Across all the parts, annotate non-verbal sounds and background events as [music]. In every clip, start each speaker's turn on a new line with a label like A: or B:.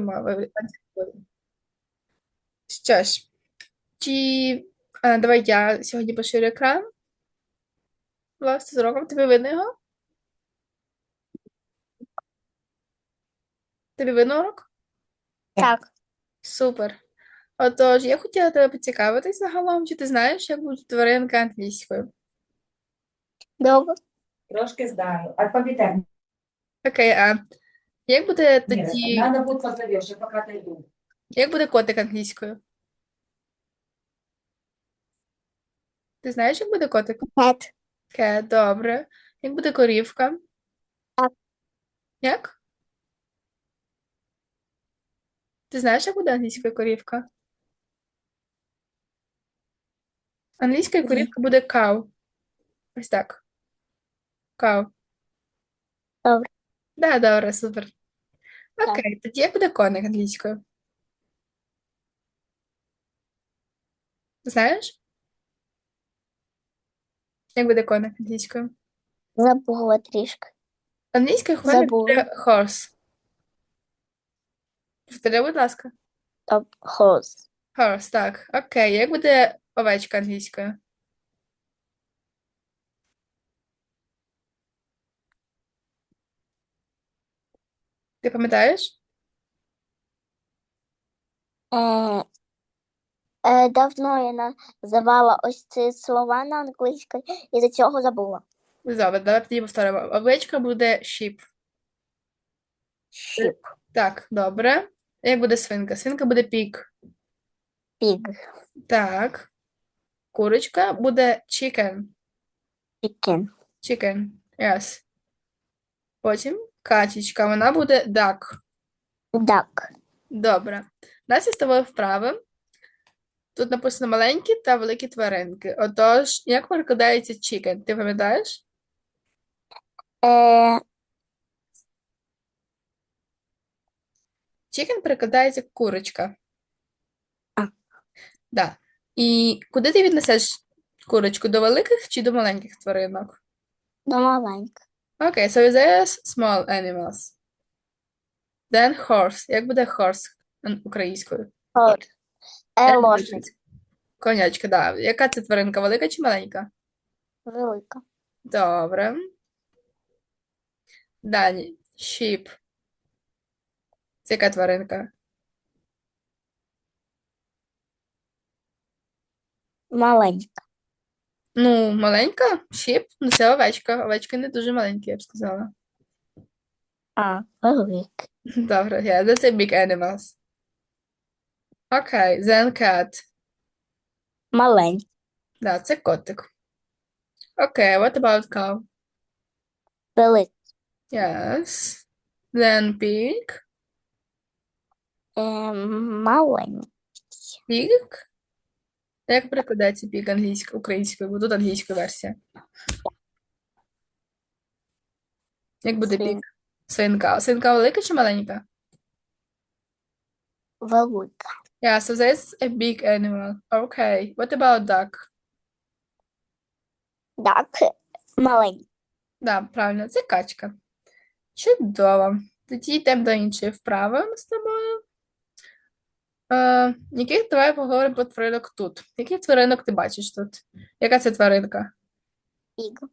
A: мови. Що ж, чи а, давай я сьогодні поширю екран. Власне, з уроком. Тобі видно його? Тобі видно урок?
B: Так,
A: Супер. Отож, я хотіла тебе поцікавитись загалом, чи ти знаєш, як будуть тваринки англійською?
B: добре.
C: Трошки знаю. Алфавитарно.
A: Окей, а як буде тоді,
C: надо будет позовешь, я пока дойду.
A: як буде котик англійською? Ти знаєш, як буде котик?
B: Cat.
A: Ке, добре. Як буде корівка? Як? Ти знаєш, як буде англійською корівка? Англійською
B: Ні.
A: корівка буде cow. Ось так. Cow.
B: Добре.
A: Да, добре, супер. Окей, тоді буде коник англійською? Знаєш? Як буде коник англійською?
B: Забула трішки.
A: Англійською коник
B: Забула.
A: буде horse. Повтори, будь ласка.
B: Топ horse.
A: Horse, так. Окей, як буде овечка англійською? Ти пам'ятаєш?
B: Е, е, давно я називала ось ці слова на англійській і до цього забула.
A: Добре, давай тоді повторимо. Овечка буде sheep.
B: Sheep.
A: Так, добре. Як буде свинка? Свинка буде pig.
B: Pig.
A: Так. Курочка буде chicken.
B: Chicken.
A: Chicken. Yes. Потім качечка, вона буде duck.
B: Duck.
A: Добре. У нас є з тобою вправи. Тут написано маленькі та великі тваринки. Отож, як перекладається chicken? Ти пам'ятаєш?
B: Е,
A: Chicken перекладається як курочка.
B: А.
A: Да. І куди ти віднесеш курочку? До великих чи до маленьких тваринок?
B: до маленька.
A: Окей, so there's small animals. Then horse. Як буде horse українською?
B: Horse. Е, лошадь.
A: Конячка, да. Яка це тваринка? Велика чи маленька?
B: Велика.
A: Добре. Далі. Sheep. Це яка тваринка?
B: Маленька.
A: Ну, маленька? Sheep? Ну, це овечка. Овечки не дуже маленькі, я б сказала.
B: А, велика. [laughs]
A: Добре, yeah, that's a big animals. Окей, then cat.
B: Маленька.
A: Да, це котик. Окей, what about cow?
B: Велика.
A: Yes. Then pig.
B: Е, маленька.
A: Pig? Як перекладається pig англійською, українською, бо тут англійська версія. Як буде?
B: Свин.
A: Свинка. Свинка велика чи маленька?
B: Велика.
A: Yeah, so that's a big animal. Okay. What about duck?
B: Duck. Маленька.
A: Да, правильно, це качка. Чудово. Тоді йдемо до іншої вправи з тобою. Е, яких давай поговоримо про тваринок тут. Яких тваринок ти бачиш тут? Яка це тваринка?
B: Pig.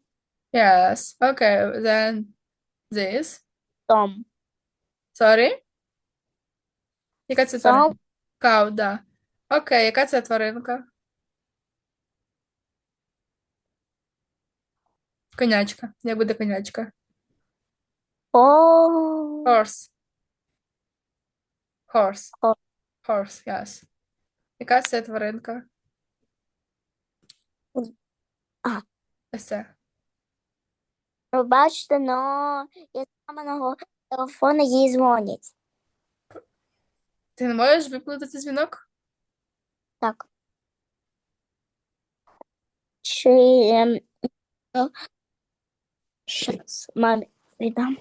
A: Yes. Okay, then this.
B: Том.
A: Sorry? Яка це тваринка? Cow, да. Окей, яка це тваринка? Конячка. Як буде конячка?
B: О.
A: Horse. Horse.
B: Horse.
A: Horse, yes. Яка це тваринка?
B: А.
A: Ось це.
B: Ви бачите, но я з маминого телефону їй дзвонять.
A: Ти не можеш виплутати дзвінок?
B: Так. Чи ем, ну, щас мамі віддам.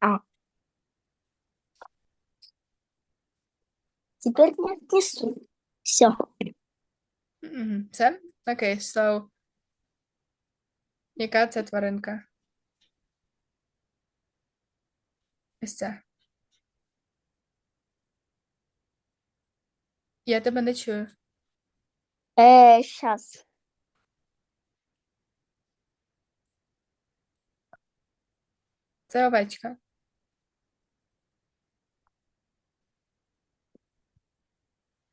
B: А. Теперь не отнесу. Все.
A: Мгм. Це? Окей, so. Яка це тваринка? Ось це. Я тебе не чую.
B: Е, щас.
A: Це овечка.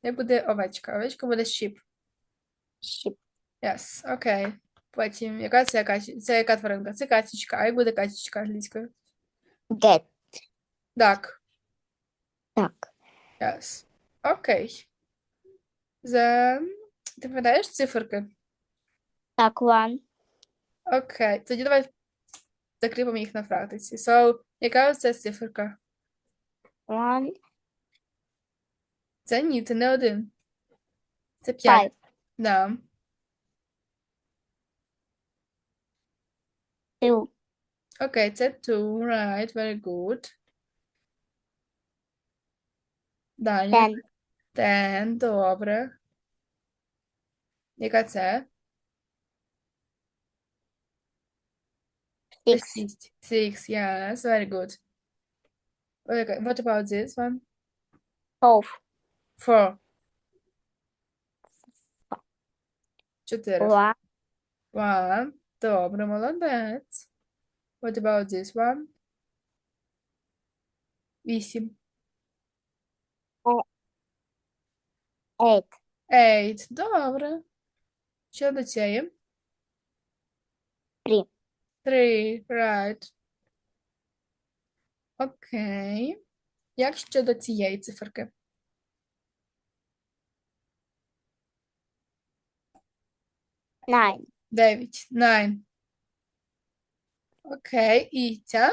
A: Не буде овечка. Овечка буде sheep.
B: Щіп.
A: Yes, окей. Потім, яка це качі... Це яка тваринка? Це качечка. А як буде качечка англійською?
B: Get.
A: Duck.
B: Так.
A: Yes. Окей. Then... Ти пам'ятаєш циферки?
B: Так, one.
A: Окей. Тоді давай закріпимо їх на практиці. So, яка це циферка?
B: One.
A: Це ні, це не один. Це п'ять.
B: Five.
A: Да.
B: Two.
A: Окей, це two, right, very good. Далі.
B: Ten.
A: Ten, добре. Яка це? Це
B: Six.
A: шість. Six, yes, very good. Okay, what about this one?
B: Twelve.
A: Four. Чотири.
B: One.
A: One. Добре, молодець. What about this one? Вісім.
B: Eight.
A: Eight. Добре. Що до цієї?
B: Three.
A: Three, right. Окей. Як щодо цієї циферки?
B: Nine.
A: Дев'ять. Nine. Окей. І ця?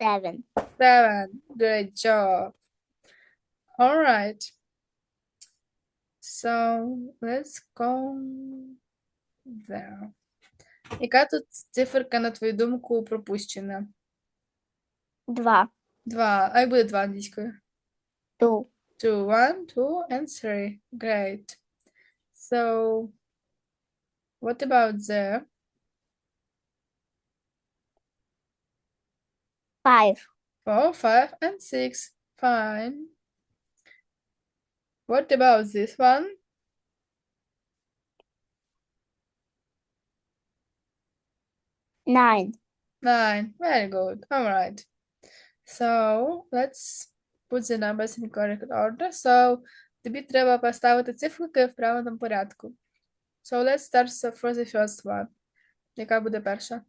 B: Seven.
A: Seven. Good job. All right. So let's go there. Яка тут циферка, на твою думку, пропущена?
B: Два.
A: Два. А як буде два англійською?
B: Two.
A: Two, one, two, and three. Great. So, what about there?
B: Five.
A: Four, five, and six. Fine. What about this one?
B: Nine.
A: Nine. Very good. All right. So, let's put the numbers in correct order. So, тобі треба поставити циферки в правильному порядку. So, let's start for the first one. Яка буде перша?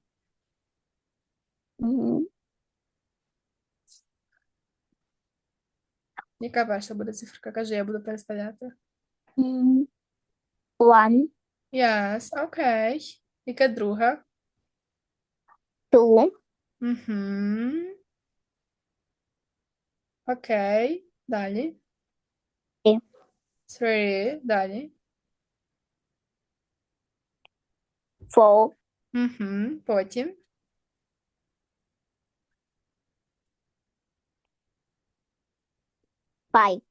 A: Яка перша буде циферка? Кажи, я буду переставляти.
B: One.
A: Yes, окей. Яка друга?
B: Two.
A: Угу. Окей. Далі.
B: Три.
A: Three. Далі.
B: Four.
A: Угу. Потім.
B: Five.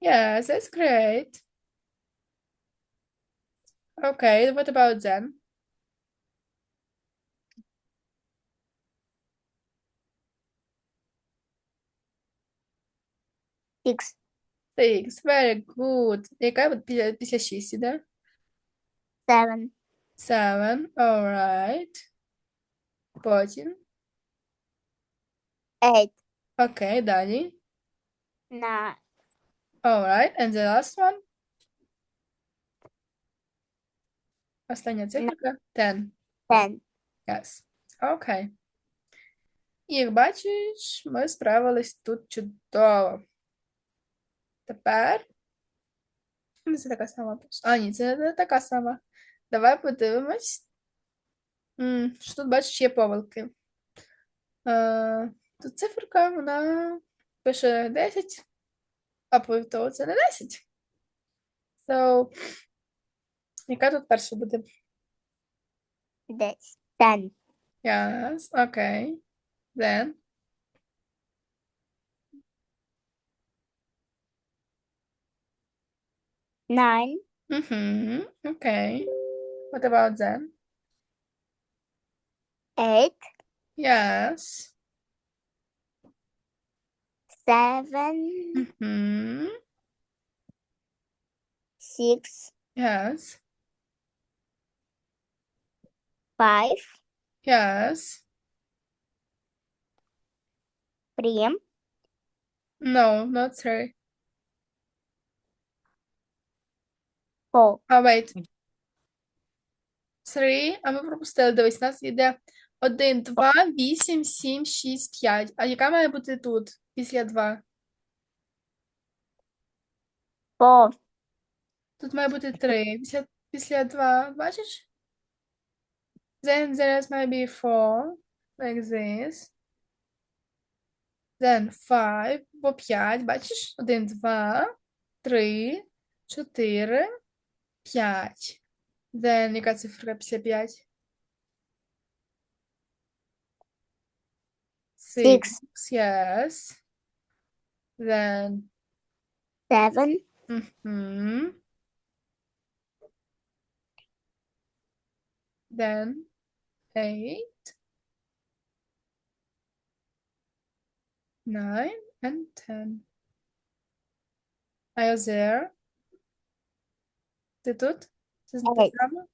A: Yes, that's great. Okay, what about then?
B: Six.
A: Six. Very good. Яка от після, після шість іде?
B: Seven.
A: Seven. All right. Потім.
B: Eight.
A: Окей, далі.
B: Nine.
A: All right. And the last one? Остання циферка? Ten.
B: Ten.
A: Yes. Окей. І як бачиш, ми справились тут чудово. Тепер. Ну, Це така сама. просто. А, ні, це не така сама. Давай подивимось. М, Що тут бачиш, є помилки. Е, Тут циферка, вона пише 10, а то це не 10. So, яка тут перша буде?
B: Десять. Ten.
A: Yes, okay. Then,
B: Nine.
A: Угу. Окей. What about them?
B: Eight.
A: Yes.
B: Seven.
A: Mm-hmm.
B: Six.
A: Yes.
B: Five.
A: Yes.
B: Three.
A: No, not three.
B: Four.
A: Oh, wait. Three, а ми пропустили, дивись, у нас йде 1, 2, 8, 7, 6, 5. А яка має бути тут, після 2?
B: four,
A: Тут має бути 3. Після, після 2, бачиш? Then there is maybe 4, like this. Then 5, бо 5, бачиш? 1, 2, 3, 4, 5. Then яка цифра після 5?
B: Six.
A: Six, yes. Then,
B: seven,
A: mhm. Then, eight, nine, and ten. Are you there? Ти тут? Це те
B: Eight.
A: саме?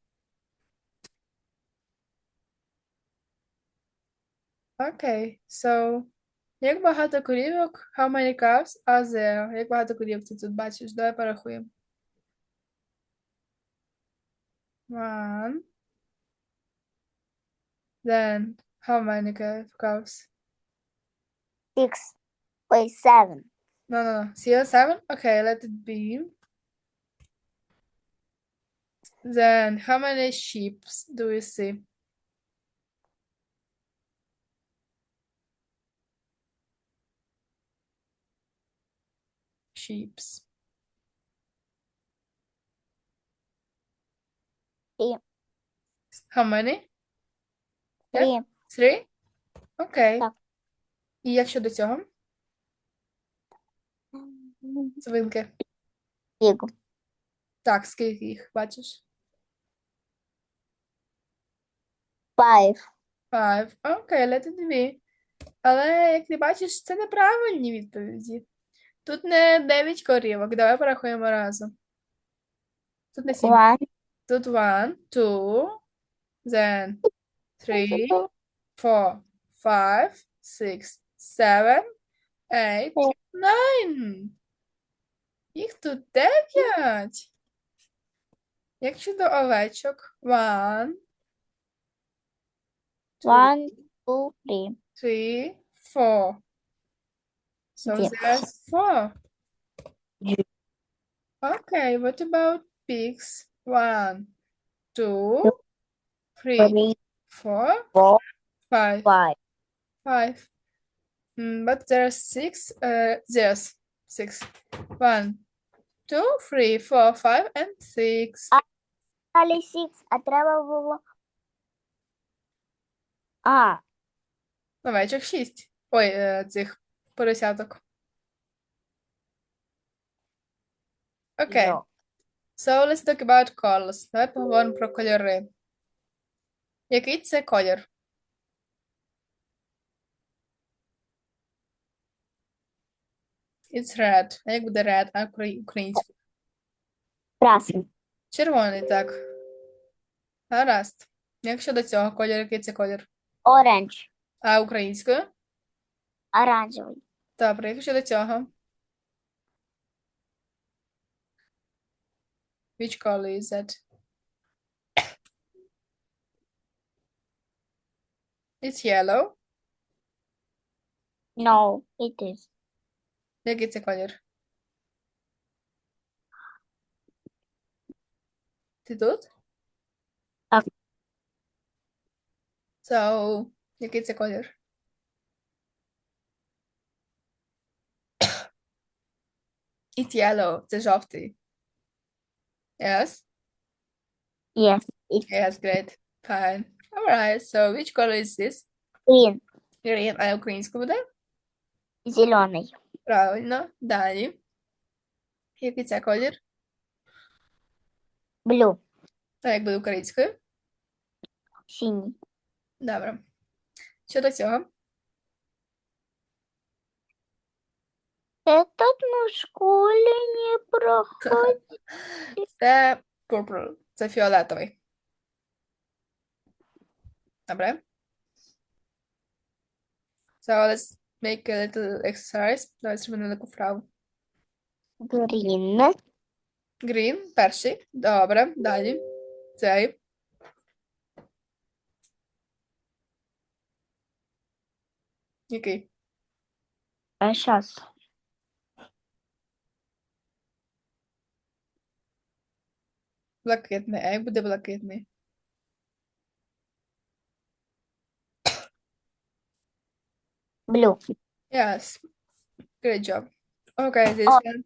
A: Окей, so, як багато корівок? How many cows are there? Як багато корівок ти тут бачиш? Давай порахуємо. One. Then, how many ca- cows?
B: six, wait, seven,
A: No, no, no. Still seven? Okay, let it be. Then, how many sheep do you see? Sheeps.
B: Three.
A: How many?
B: three,
A: Three? Окей.
B: Так.
A: І як щодо цього? Свинки. Так, скільки їх, бачиш?
B: Five,
A: Five. Окей, let it be. Але, як ти бачиш, це неправильні відповіді. Тут не 9 корівок. Давай порахуємо разом. Тут не 7.
B: one,
A: Тут one, two, then three, four, five, six, seven, eight, nine. Їх тут дев'ять. Як щодо овечок? One,
B: one, two, three,
A: three, four. So
B: Yeah.
A: there's four.
B: Yeah.
A: Okay, what about pigs? One, two, three,
B: three,
A: four,
B: four,
A: five.
B: five,
A: Five. Mm, but there's six. Uh, there's six. One, two, three, four, five, and six.
B: Ah. далі six, а треба було а,
A: Овечок шість. Ой, е, цих поросяток. Окей.
B: no.
A: So let's talk about colors. Давай поговоримо про кольори. Який це колір? It's red. А як буде red, а украї- українською?
B: красний,
A: Червоний, так. Гаразд. Як щодо цього кольору, який це колір?
B: оранж,
A: А українською?
B: оранжевий,
A: Добре, як щодо цього? Which color is that? It's yellow.
B: no, it is,
A: Який це колір? Ти тут? So, який це колір? It's [coughs] yellow. Це жовтий. Yes?
B: yes, it
A: Yes, great. Fine. All right. So, which color is this?
B: green,
A: Green. А українською буде?
B: зелений,
A: Правильно. Далі. Який це колір?
B: Блю.
A: А як буде українською?
B: Синій.
A: Добре. Що до цього?
B: Этот мы в школе не проходили.
A: Це purple. Це фіолетовий. Добре. So let's make a little exercise. Давай зробимо невелику вправу.
B: Green.
A: Green, перший. Добре. Далі. Цей. Який?
B: А сейчас.
A: Блакитний. А як буде блакитний?
B: Блю.
A: Yes. Great job. Okay, this
B: Oh.
A: one.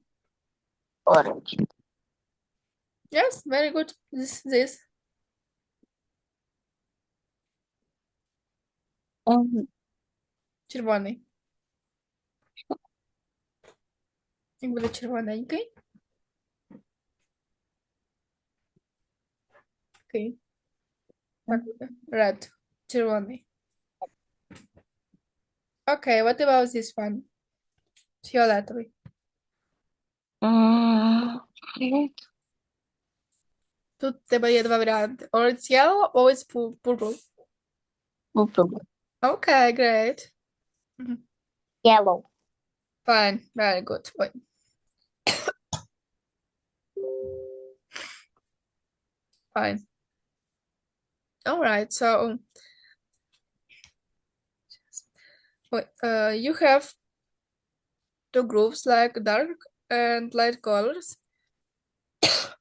B: Оранж.
A: Yes, very good. This, this.
B: Ем,
A: Червоний. Як буде червоненький? Окей. Так буде. Red. Червоний. Okay, what about this one? Фіолетовий.
B: м,
A: Тут в тебе є два варіанти. Or it's yellow, or it's pu- purple.
B: Blue.
A: Okay, great.
B: Yellow.
A: Fine, very good. Ой. Fine. All right, so wait, uh, you have two groups like dark and light colors. [coughs]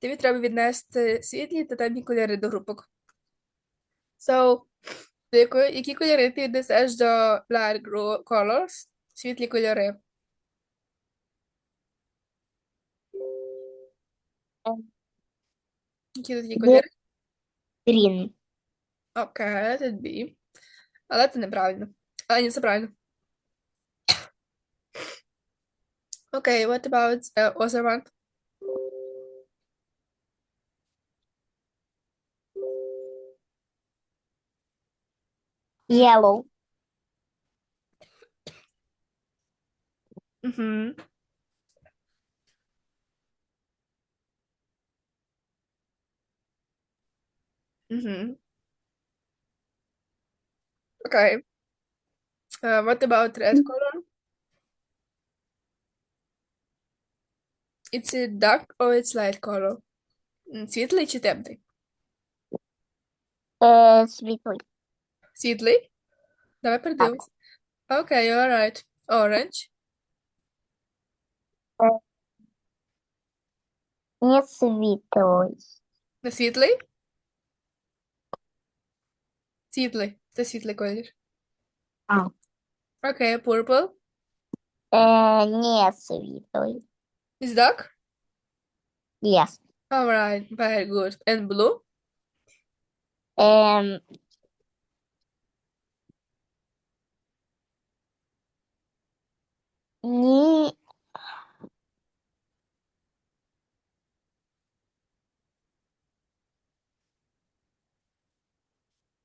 A: Тобі треба віднести світлі та темні кольори до групок. So, якої, які кольори ти віднесеш до light gro- colors? Світлі кольори. Які тут є кольори?
B: Green.
A: Окей, let it be. Але це неправильно. А, ні, це правильно. Окей, what about uh, other one?
B: Yellow.
A: Угу. Угу. Окей. Uh, what about red color? It's a dark or it's light color? М, Світлий чи темний?
B: Е, світлий.
A: Світлий? Давай передивимось. Окей, alright. Orange.
B: Не світлий.
A: Не світлий? Світлий. Це світлий колір.
B: А.
A: Окей, purple.
B: Е, не світлий.
A: Is dark?
B: Yes.
A: Alright, very good. And blue?
B: Ем, 你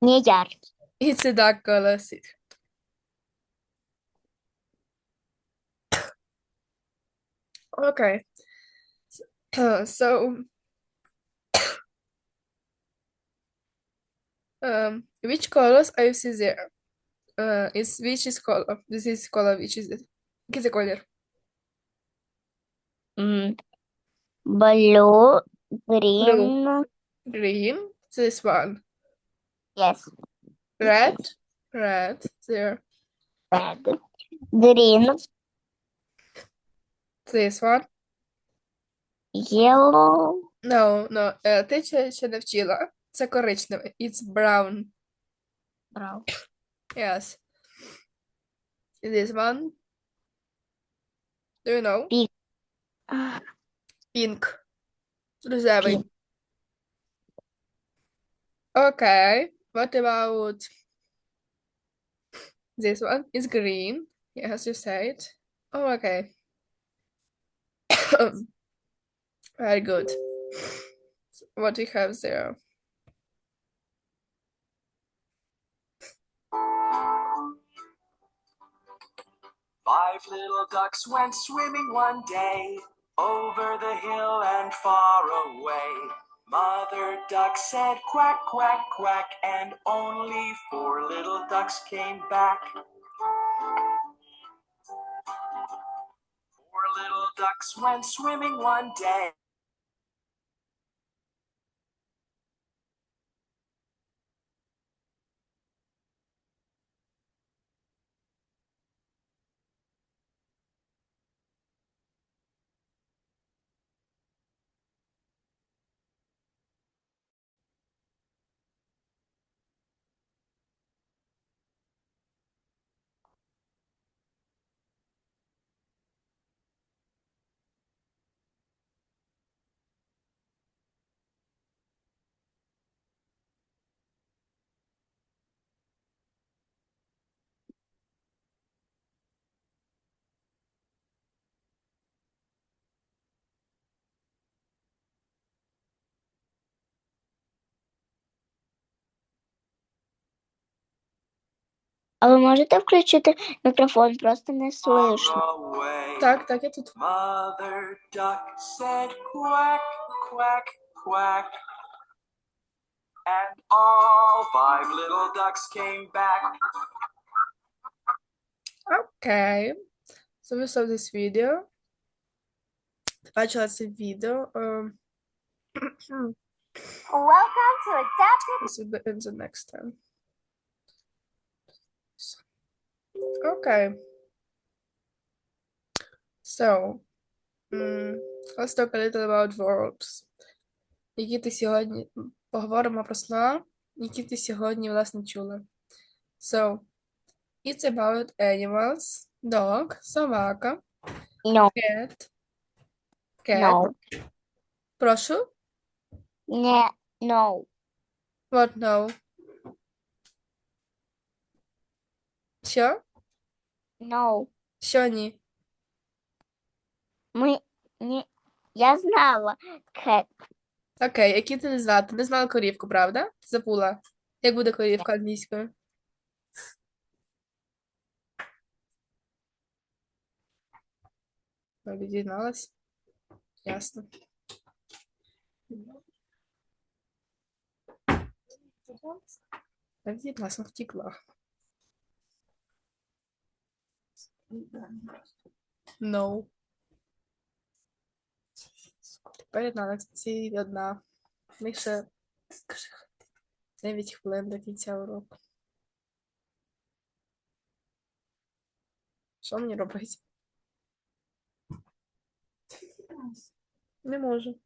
B: ne yer?
A: It's a dark color. Okay. Uh, so, so [coughs] um, which colors I see there? Uh, is which is color? This is color. Which is it? Який це колір?
B: М, Blue, green,
A: Green. This one.
B: yes,
A: Red. Red. There.
B: red, green,
A: This one.
B: yellow,
A: No, no. Е, ти ще, ще не вчила. Це коричневий. It's brown.
B: brown,
A: Yes. This one. Do you know?
B: Ah,
A: Pink. Рожевий.
B: Pink.
A: Okay. What about this one? Is green. Yes, you said. Oh, okay. [coughs] Very good. what we have there.
D: Five little ducks went swimming one day over the hill and far away. Mother duck said quack, quack, quack, and only four little ducks came back. Four little ducks went swimming one day.
B: А ви можете включити мікрофон, просто не
D: On
B: слышно.
D: the way.
A: Так, так, я тут.
D: Mother duck said quack, quack, quack. And all five little ducks came back.
A: Okay. So we saw this video. Ти бачила це відео. ем,
B: Welcome to Adaptive
A: This will be in the next time. Okay. So, mm, let's talk a little about verbs. Які ти сьогодні поговоримо про слова, які ти сьогодні, власне, чула. So, it's about animals, dog, собака,
B: No,
A: cat, cat.
B: no,
A: Прошу?
B: не, no.
A: What no? Що?
B: No.
A: Що ні?
B: Ми, не, я знала cat.
A: Окей, які ти не знала? Ти не знала корівку, правда? Ти забула. Як буде корівка англійською? Ну, Відізналась. Ясно. Відізналась, втекла. No. Тепер на лекції одна. В них ще 9 хвилин до кінця уроку. Що мені робити? Не можу.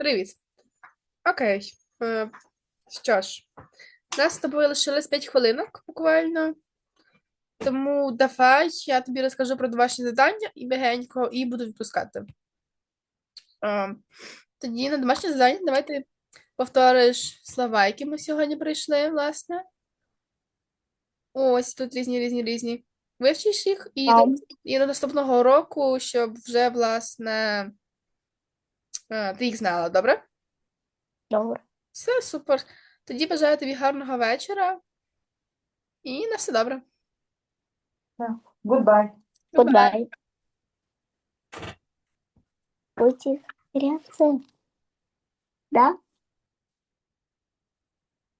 A: Привіт. Окей. Е, що ж, нас з тобою лишилось 5 хвилинок буквально. Тому давай я тобі розкажу про домашнє завдання і бігенько, і буду відпускати. Е, тоді на домашнє завдання давай ти повториш слова, які ми сьогодні пройшли, власне. Ось тут різні, різні, різні. Вивчиш їх і, і до наступного року, щоб вже, власне, е, ти їх знала, добре?
B: Добре.
A: Все, супер. Тоді бажаю тобі гарного вечора і на все добре.
C: Goodbye.
B: Goodbye. Будьте реакция. Да?